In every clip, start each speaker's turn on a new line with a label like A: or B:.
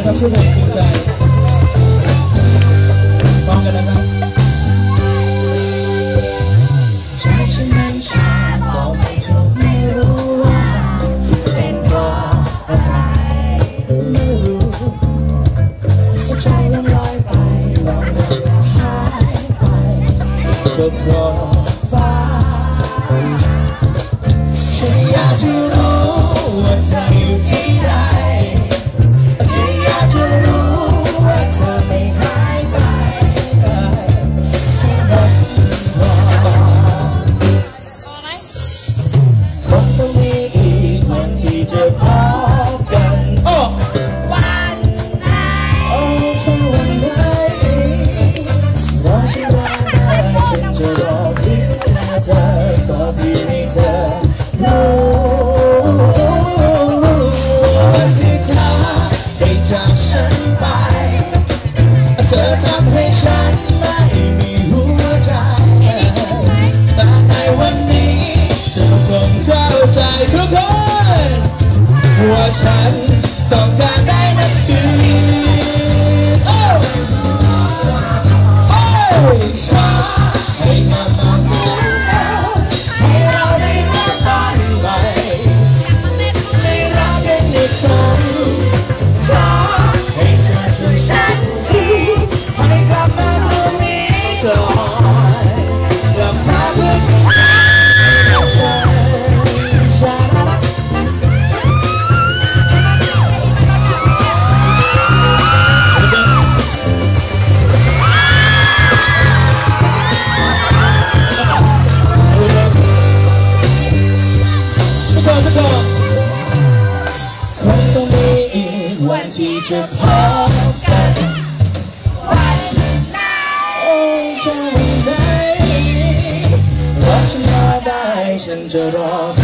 A: นะครับช่อเพลงภูมิใจฟังกันนะครับใจฉัชาบอกไม่ถูกไม่รู้ว่า เป็นเพราะอะไรไม่รู้หัวใจนั้นลอยไปลอยไปหายไปก็เพราะฟ้าแค่จะรู้ ที่จะพบกันวันไหนโอ้วันไหนรักฉันมาได้ฉันจะรอ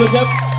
A: olacak.